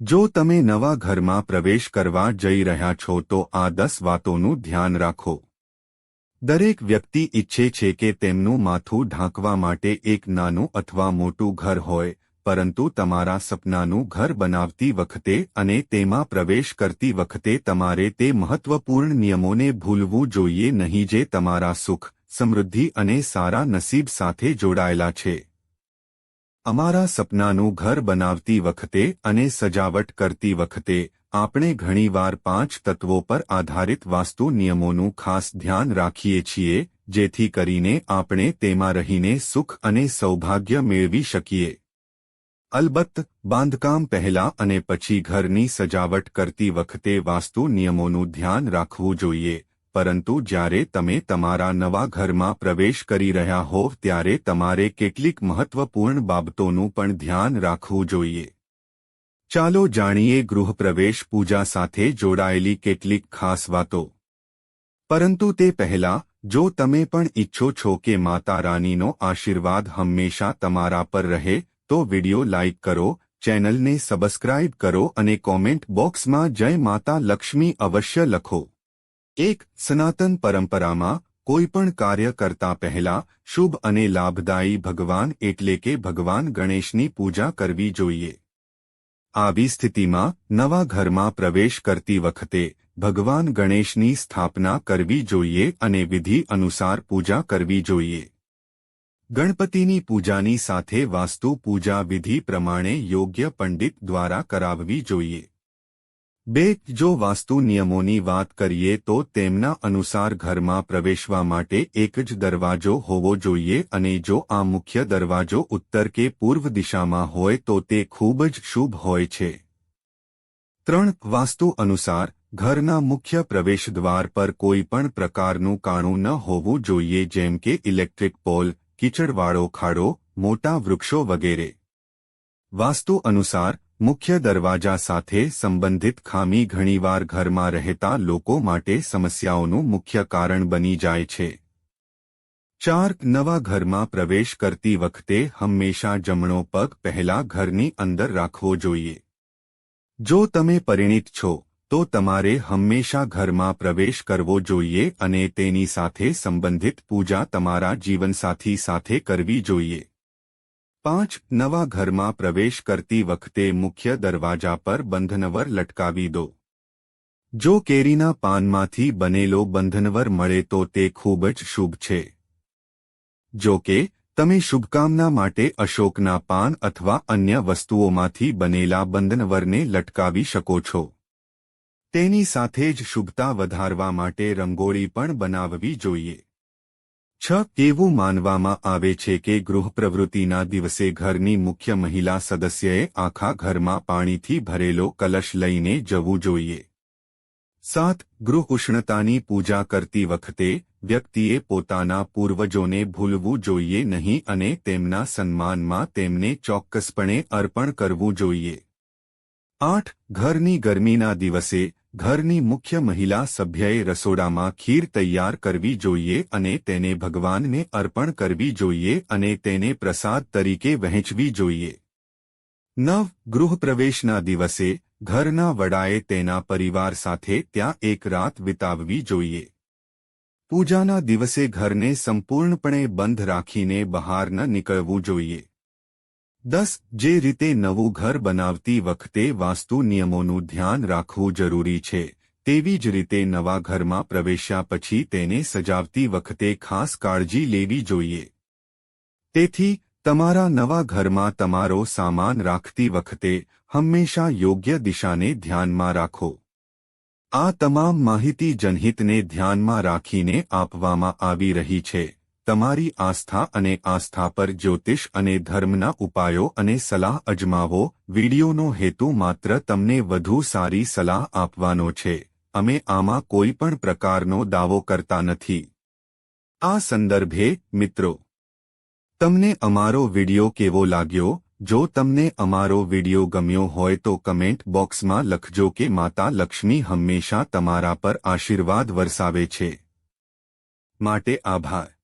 જો તમે નવા ઘરમાં પ્રવેશ કરવા જઈ રહ્યા છો તો આ દસ વાતોનું ધ્યાન રાખો. દરેક વ્યક્તિ ઈચ્છે છે કે તેમનું માથું ઢાંકવા માટે એક નાનું અથવા મોટું ઘર હોય, પરંતુ તમારા સપનાનું ઘર બનાવતી વખતે અને તેમાં પ્રવેશ કરતી વખતે તમારે તે મહત્વપૂર્ણ નિયમોને ભૂલવું જોઈએ નહીં જે તમારા સુખ, સમૃદ્ધિ અને સારા નસીબ સાથે જોડાયેલા છે. અમારા સપનાનું ઘર બનાવતી વખતે અને સજાવટ કરતી વખતે આપણે ઘણીવાર પાંચ તત્વો પર આધારિત વાસ્તુ નિયમોનું ખાસ ધ્યાન રાખીએ છીએ, જેથી કરીને આપણે તેમાં રહીને સુખ અને સૌભાગ્ય મેળવી શકીએ. અલબત્ત, બાંધકામ પહેલા અને પછી ઘરની સજાવટ કરતી વખતે વાસ્તુ નિયમોનું ધ્યાન રાખવું જોઈએ પરંતુ જ્યારે તમે તમારા નવા ઘરમાં પ્રવેશ કરી રહ્યા હોવ ત્યારે તમારે કેટલીક મહત્વપૂર્ણ બાબતોનું પણ ધ્યાન રાખવું જોઈએ. ચાલો જાણીએ ગૃહપ્રવેશ પૂજા સાથે જોડાયેલી કેટલીક ખાસ વાતો. પરંતુ તે પહેલાં, જો તમે પણ ઈચ્છો છો કે માતા રાનીનો આશીર્વાદ હંમેશા તમારા પર રહે, તો વિડિયો લાઇક કરો, ચેનલને સબસ્ક્રાઇબ કરો અને કોમેન્ટ બોક્સમાં જય માતા લક્ષ્મી અવશ્ય લખો. એક સનાતન પરંપરામાં કોઈપણ કાર્ય કરતા પહેલા શુભ અને લાભદાયી ભગવાન એટલે કે ભગવાન ગણેશની પૂજા કરવી જોઈએ. આવી સ્થિતિમાં નવા ઘરમાં પ્રવેશ કરતી વખતે ભગવાન ગણેશની સ્થાપના કરવી જોઈએ અને વિધિ અનુસાર પૂજા કરવી જોઈએ. ગણપતિની પૂજાની સાથે વાસ્તુ પૂજા વિધિ પ્રમાણે યોગ્ય પંડિત દ્વારા કરાવવી જોઈએ. બે, જો વાસ્તુ નિયમોની વાત કરીએ તો તેમના અનુસાર ઘરમાં પ્રવેશવા માટે એક જ દરવાજો હોવો જોઈએ અને જો આ મુખ્ય દરવાજો ઉત્તર કે પૂર્વ દિશામાં હોય તો તે ખૂબ જ શુભ હોય છે. ત્રણ, વાસ્તુ અનુસાર, ઘરના મુખ્ય પ્રવેશદ્વાર પર કોઈ પણ પ્રકારનું કાણું ન હોવું જોઈએ જેમ કે ઇલેક્ટ્રિક પોલ, કીચડવાળો ખાડો, મોટા વૃક્ષો વગેરે. વાસ્તુ અનુસાર મુખ્ય દરવાજા સાથે સંબંધિત ખામી ઘણીવાર ઘરમાં રહેતા લોકો માટે સમસ્યાઓનું મુખ્ય કારણ બની જાય છે. ચાર, નવા ઘરમાં પ્રવેશ કરતી વખતે હંમેશા જમણો પગ પહેલા ઘરની અંદર રાખવો જોઈએ. જો તમે પરિણિત છો, તો તમારે હંમેશા ઘરમાં પ્રવેશ કરવો જોઈએ અને તેની સાથે સંબંધિત પૂજા તમારા જીવનસાથી સાથે કરવી જોઈએ. પાંચ નવા ઘરમાં પ્રવેશ કરતી વખતે મુખ્ય દરવાજા પર બંધનવર લટકાવી દો. જો કેરીના પાનમાંથી બનેલો બંધનવર મળે તો તે ખૂબ જ શુભ છે. જો કે, તમે શુભકામના માટે અશોકના પાન અથવા અન્ય વસ્તુઓમાંથી બનેલા બંધનવરને લટકાવી શકો છો. તેની સાથે જ શુભતા વધારવા માટે રંગોળી પણ બનાવવી જોઈએ. છ એવું માનવામાં આવે છે કે ગૃહ પ્રવૃત્તિના દિવસે ઘરની મુખ્ય મહિલા સદસ્યએ આખા ઘરમાં પાણીથી ભરેલો કલશ લઈને જવું જોઈએ. સાત, ગૃહ ઉષ્ણતાની પૂજા કરતી વખતે વ્યક્તિએ પોતાના પૂર્વજોને ભૂલવું જોઈએ નહીં અને તેમના સન્માનમાં તેમને ચોક્કસપણે અર્પણ કરવું જોઈએ. આઠ, ઘરની ગરમીના દિવસે ઘરની મુખ્ય મહિલા સભ્યએ રસોડામાં ખીર તૈયાર કરવી જોઈએ અને તેને ભગવાનને અર્પણ કરવી જોઈએ અને તેને પ્રસાદ તરીકે વહેંચવી જોઈએ. નવ ગૃહપ્રવેશના દિવસે ઘરના વડાએ તેના પરિવાર સાથે ત્યાં એક રાત વિતાવવી જોઈએ. પૂજાના દિવસે ઘરને સંપૂર્ણપણે બંધ રાખીને બહાર ન નીકળવું જોઈએ. દસ, જે રીતે નવું ઘર બનાવતી વખતે વાસ્તુ નિયમોનું ધ્યાન રાખવું જરૂરી છે, તેવી જ રીતે નવા ઘરમાં પ્રવેશ્યા પછી તેને સજાવતી વખતે ખાસ કાળજી લેવી જોઈએ. તેથી, તમારા નવા ઘરમાં તમારો સામાન રાખતી વખતે હંમેશા યોગ્ય દિશાને ધ્યાનમાં રાખો. આ તમામ માહિતી જનહિતને ધ્યાનમાં રાખીને આપવામાં આવી રહી છે. તમારી આસ્થા અને આસ્થા પર જ્યોતિષ અને ધર્મના ઉપાયો અને સલાહ અજમાવો, વિડીયોનો હેતુ માત્ર તમને વધુ સારી સલાહ આપવાનો છે. અમે આમાં કોઈ પણ પ્રકારનો દાવો કરતા નથી. આ સંદર્ભે, મિત્રો, તમને અમારો વિડિયો કેવો લાગ્યો? જો તમને અમારો વિડિયો ગમ્યો હોય તો કમેન્ટ બોક્સમાં લખજો કે માતા લક્ષ્મી હંમેશા તમારા પર આશીર્વાદ વરસાવે છે. માટે આભાર.